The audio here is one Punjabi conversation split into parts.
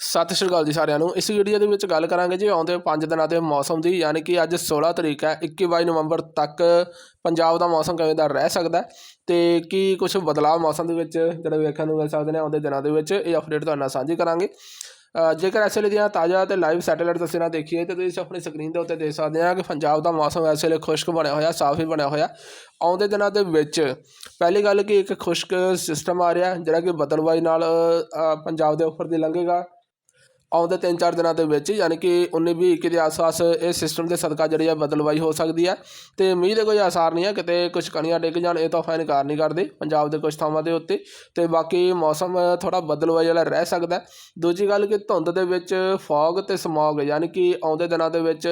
ਸਤਿ ਸ਼੍ਰੀ ਅਕਾਲ ਜੀ ਸਾਰਿਆਂ ਨੂੰ। ਇਸ ਵੀਡੀਓ ਦੇ ਵਿੱਚ ਗੱਲ ਕਰਾਂਗੇ ਜੀ ਆਉਂਦੇ 5 ਦਿਨਾਂ ਦੇ ਮੌਸਮ ਦੀ, ਯਾਨੀ ਕਿ ਅੱਜ 16 ਤਰੀਕ ਹੈ 21 22 ਨਵੰਬਰ ਤੱਕ ਪੰਜਾਬ ਦਾ ਮੌਸਮ ਕਿਵੇਂ ਦਾ ਰਹਿ ਸਕਦਾ ਹੈ ਤੇ ਕੀ ਕੁਝ ਬਦਲਾਅ ਮੌਸਮ ਦੇ ਵਿੱਚ ਜਿਹੜੇ ਵੇਖਣ ਨੂੰ ਮਿਲ ਸਕਦੇ ਨੇ ਆਉਂਦੇ ਦਿਨਾਂ ਦੇ ਵਿੱਚ, ਇਹ ਅਪਡੇਟ ਤੁਹਾਡੇ ਨਾਲ ਸਾਂਝੀ ਕਰਾਂਗੇ। ਜੇਕਰ ਇਸ ਵੇਲੇ ਦੀਆਂ ਤਾਜ਼ਾ ਤੇ ਲਾਈਵ ਸੈਟੇਲਾਈਟ ਤਸਵੀਰਾਂ ਦੇਖੀਏ ਤਾਂ ਤੁਸੀਂ ਆਪਣੀ ਸਕਰੀਨ ਦੇ ਉੱਤੇ ਦੇਖ ਸਕਦੇ ਆ ਕਿ ਪੰਜਾਬ ਦਾ ਮੌਸਮ ਇਸ ਵੇਲੇ ਖੁਸ਼ਕ ਬਣਿਆ ਹੋਇਆ, ਸਾਫ਼ ਹੀ ਬਣਿਆ ਹੋਇਆ। ਆਉਂਦੇ ਦਿਨਾਂ ਦੇ ਵਿੱਚ ਪਹਿਲੀ ਗੱਲ ਕਿ ਇੱਕ ਖੁਸ਼ਕ ਸਿਸਟਮ ਆ ਰਿਹਾ, ਜਿਹੜਾ ਕਿ ਬਦਲਵਾਈ ਨਾਲ ਪੰਜਾਬ ਦੇ ਉੱਪਰ ਦੀ ਲੰਘੇਗਾ। ਆਉਂਦੇ 3-4 ਦਿਨਾਂ ਦੇ ਵਿੱਚ, ਯਾਨੀ ਕਿ 19-20 21 ਦੇ ਆਸ-ਪਾਸ ਇਹ ਸਿਸਟਮ ਦੇ ਸਦਕਾ ਜਿਹੜੀ ਆ ਬਦਲਵਾਈ ਹੋ ਸਕਦੀ ਹੈ ਤੇ ਮੀਂਹ ਦੇ ਕੋਈ ਆਸਾਰ ਨਹੀਂ ਹੈ ਕਿਤੇ ਕੁਝ ਕਣੀਆਂ ਡਿੱਗ ਜਾਣ, ਇਹ ਤਾਂ ਤੋਹਫਾ ਇਨਕਾਰ ਨਹੀਂ ਕਰਦੇ, ਪੰਜਾਬ ਦੇ ਕੁਝ ਥਾਵਾਂ ਦੇ ਉੱਤੇ। ਤੇ ਬਾਕੀ ਮੌਸਮ ਥੋੜਾ ਬਦਲਵਾਈ ਵਾਲਾ ਰਹਿ ਸਕਦਾ। ਦੂਜੀ ਗੱਲ ਕਿ ਧੁੰਦ ਦੇ ਵਿੱਚ ਫੌਗ ਤੇ ਸਮੌਗ ਯਾਨੀ ਕਿ ਆਉਂਦੇ ਦਿਨਾਂ ਦੇ ਵਿੱਚ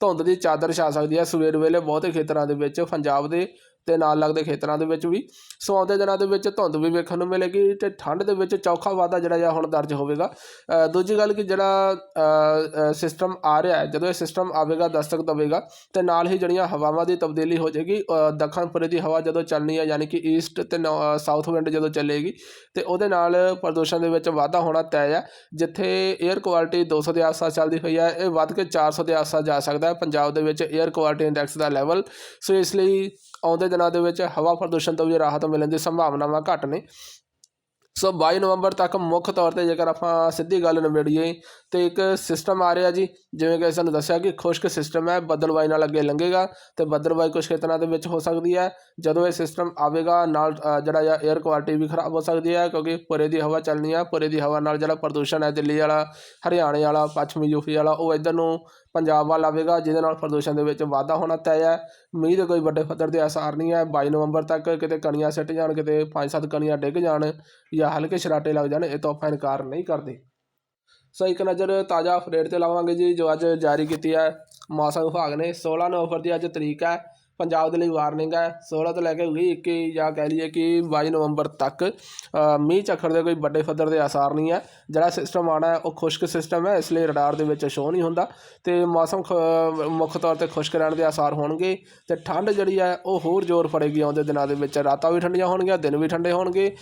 ਧੁੰਦ ਦੀ ਚਾਦਰ ਛਾ ਸਕਦੀ ਹੈ ਸਵੇਰ ਵੇਲੇ ਬਹੁਤੇ ਖੇਤਰਾਂ ਦੇ ਵਿੱਚ, ਪੰਜਾਬ ਦੇ ਤੇ ਨਾਲ ਲੱਗਦੇ ਖੇਤਰਾਂ ਦੇ ਵਿੱਚ ਵੀ। ਸੋ ਆਉਂਦੇ ਦਿਨਾਂ ਦੇ ਵਿੱਚ ਧੁੰਦ ਵੀ ਵੇਖਣ ਨੂੰ ਮਿਲੇਗੀ ਤੇ ਠੰਡ ਦੇ ਵਿੱਚ ਚੌਖਾ ਵਾਧਾ ਜਿਹੜਾ ਜਾਂ ਹੁਣ ਦਰਜ ਹੋਵੇਗਾ। ਦੂਜੀ ਗੱਲ ਕਿ ਜਿਹੜਾ ਸਿਸਟਮ ਆ ਰਿਹਾ ਹੈ, ਜਦੋਂ ਇਹ ਸਿਸਟਮ ਆਵੇਗਾ, ਦਸਤਕ ਦਵੇਗਾ, ਤੇ ਨਾਲ ਹੀ ਜਿਹੜੀਆਂ ਹਵਾਵਾਂ ਦੀ ਤਬਦੀਲੀ ਹੋ ਜਾਏਗੀ ਦੱਖਣ ਪੂਰੇ ਦੀ ਹਵਾ ਜਦੋਂ ਚੱਲਣੀ ਹੈ, ਯਾਨੀ ਕਿ ਈਸਟ ਤੇ ਸਾਊਥ ਵਿੰਡ ਜਦੋਂ ਚੱਲੇਗੀ, ਤੇ ਉਹਦੇ ਨਾਲ ਪ੍ਰਦੂਸ਼ਣ ਦੇ ਵਿੱਚ ਵਾਧਾ ਹੋਣਾ ਤੈਅ ਹੈ, ਜਿੱਥੇ 에ਅਰ ਕੁਆਲਿਟੀ 200 ਦੇ ਆਸ-ਪਾਸ ਚੱਲਦੀ ਹੋਈ ਹੈ, ਇਹ ਵੱਧ ਕੇ 400 ਦੇ ਆਸ-ਪਾਸ ਜਾ ਸਕਦਾ ਹੈ, ਪੰਜਾਬ ਦੇ ਵਿੱਚ 에ਅਰ ਕੁਆਲਿਟੀ ਇੰਡੈਕਸ ਦਾ ਲੈਵਲ ਸੋ ਇਸ ਲਈ ਆਉਂਦੇ ਦਿਨਾਂ ਦੇ ਵਿੱਚ ਹਵਾ ਪ੍ਰਦੂਸ਼ਣ ਤੋਂ ਵੀ ਰਾਹਤ ਮਿਲਣ ਦੀ ਸੰਭਾਵਨਾਵਾਂ ਘੱਟ ਨੇ। ਸੋ 22 ਨਵੰਬਰ ਤੱਕ ਮੁੱਖ ਤੌਰ ਤੇ ਜੇਕਰ ਆਪਾਂ ਸਿੱਧੀ ਗੱਲ ਨਿਬੇੜੀਏ ਤੇ ਇੱਕ ਸਿਸਟਮ ਆ ਰਿਹਾ ਜੀ, ਜਿਵੇਂ ਕਿ ਸਾਨੂੰ ਦੱਸਿਆ ਕਿ ਖੁਸ਼ਕ ਸਿਸਟਮ ਹੈ ਬੱਦਲਵਾਈ ਨਾਲ ਅੱਗੇ ਲੰਘੇਗਾ ਤੇ ਬਦਲਵਾਈ ਕੁਝ ਖੇਤਰਾਂ ਦੇ ਵਿੱਚ ਹੋ ਸਕਦੀ ਹੈ। ਜਦੋਂ ਇਹ ਸਿਸਟਮ ਆਵੇਗਾ, ਨਾਲ ਜਿਹੜਾ ਆ 에ਅਰ ਕੁਆਲਿਟੀ ਵੀ ਖਰਾਬ ਹੋ ਸਕਦੀ ਹੈ ਕਿਉਂਕਿ ਪੁਰੇ ਦੀ ਹਵਾ ਚੱਲਣੀ ਆ, ਪੁਰੇ ਦੀ ਹਵਾ ਨਾਲ ਜਿਹੜਾ ਪ੍ਰਦੂਸ਼ਣ ਹੈ ਦਿੱਲੀ ਵਾਲਾ, ਹਰਿਆਣੇ ਵਾਲਾ, ਪੱਛਮੀ ਯੂਪੀ ਵਾਲਾ, ਉਹ ਇੱਧਰ ਨੂੰ ਪੰਜਾਬ ਵੱਲ ਆਵੇਗਾ, ਜਿਹਦੇ ਨਾਲ ਪ੍ਰਦੂਸ਼ਣ ਦੇ ਵਿੱਚ ਵਾਧਾ ਹੋਣਾ ਤੈਅ ਹੈ। ਮੀਂਹ ਦੇ ਕੋਈ ਵੱਡੇ ਪੱਧਰ ਦੇ ਆਸਾਰ ਨਹੀਂ ਹੈ। 22 ਨਵੰਬਰ ਤੱਕ ਕਿਤੇ ਕਣੀਆਂ ਸਿੱਟ ਜਾਣ, ਕਿਤੇ 5-7 ਕਣੀਆਂ ਡਿੱਗ ਜਾਣ ਜਾਂ ਹਲਕੇ ਛਰਾਟੇ ਲੱਗ ਜਾਣ, ਇਹ ਤੋਂ ਆਪਾਂ ਇਨਕਾਰ ਨਹੀਂ ਕਰਦੇ। ਸੋ ਇੱਕ ਨਜ਼ਰ ਤਾਜ਼ਾ ਅਪਡੇਟ ਤੇ ਲਾਵਾਂਗੇ ਜੀ, ਜੋ ਅੱਜ ਜਾਰੀ ਕੀਤੀ ਹੈ ਮੌਸਮ ਵਿਭਾਗ ਨੇ। 16 ਨਵੰਬਰ ਦੀ ਅੱਜ ਤਰੀਕ ਹੈ। ਪੰਜਾਬ ਦੇ ਲਈ ਵਾਰਨਿੰਗ ਹੈ। 16 ਤੋਂ ਲੈ ਕੇ 20 21 ਜਾਂ ਕਹਿ ਲਈਏ ਕਿ 22 ਨਵੰਬਰ ਤੱਕ ਮੀਂਹ ਝੱਖੜ ਦੇ ਕੋਈ ਵੱਡੇ ਪੱਧਰ ਦੇ ਆਸਾਰ ਨਹੀਂ ਹੈ। ਜਿਹੜਾ ਸਿਸਟਮ ਆਣਾ ਉਹ ਖੁਸ਼ਕ ਸਿਸਟਮ ਹੈ, ਇਸ ਲਈ ਰਡਾਰ ਦੇ ਵਿੱਚ ਸ਼ੋ ਨਹੀਂ ਹੁੰਦਾ। ਤੇ ਮੌਸਮ ਖ- ਮੁੱਖ ਤੌਰ ਤੇ ਖੁਸ਼ਕ ਰਹਿਣ ਦੇ ਆਸਾਰ ਹੋਣਗੇ। ਤੇ ਠੰਡ ਜਿਹੜੀ ਹੈ, ਉਹ ਹੋਰ ਜ਼ੋਰ ਫੜੇਗੀ ਆਉਂਦੇ ਦਿਨਾਂ ਦੇ ਵਿੱਚ। ਰਾਤਾਂ ਵੀ ਠੰਡੀਆਂ ਹੋਣਗੀਆਂ, ਦਿਨ ਵੀ ਠੰਡੇ ਹੋਣਗੇ।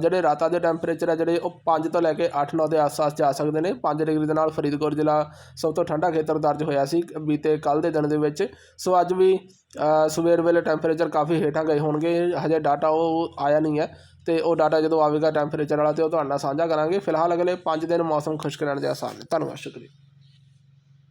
ਜਿਹੜੇ ਰਾਤਾਂ ਦੇ ਟੈਂਪਰੇਚਰ ਹੈ, ਜਿਹੜੇ ਉਹ 5 ਤੋਂ ਲੈ ਕੇ 8-9 ਦੇ ਆਸ-ਪਾਸ ਜਾ ਸਕਦੇ ਨੇ। 5 ਡਿਗਰੀ ਦੇ ਨਾਲ ਫਰੀਦਕੋਟ ਜ਼ਿਲ੍ਹਾ ਸਭ ਤੋਂ ਠੰਡਾ ਖੇਤਰ ਦਰਜ ਹੋਇਆ ਸੀ ਬੀਤੇ ਕੱਲ ਦੇ ਦਿਨ ਦੇ ਵਿੱਚ। ਸੋ ਅੱਜ ਵੀ ਸਵੇਰ ਵੇਲੇ ਟੈਂਪਰੇਚਰ ਕਾਫੀ ਹੇਠਾਂ ਗਏ ਹੋਣਗੇ, ਹਜੇ ਡਾਟਾ ਉਹ ਆਇਆ ਨਹੀਂ ਹੈ ਤੇ ਉਹ ਡਾਟਾ ਜਦੋਂ ਆਵੇਗਾ ਟੈਂਪਰੇਚਰ ਵਾਲਾ ਤੇ ਉਹ ਤੁਹਾਡੇ ਨਾਲ ਸਾਂਝਾ ਕਰਾਂਗੇ। ਫਿਲਹਾਲ ਅਗਲੇ 5 ਦਿਨ ਮੌਸਮ ਖੁਸ਼ਕ ਰਹਿਣ ਦੇ ਆਸਾਰ ਨੇ ਧੰਨਵਾਦ, ਸ਼ੁਕਰੀਆ।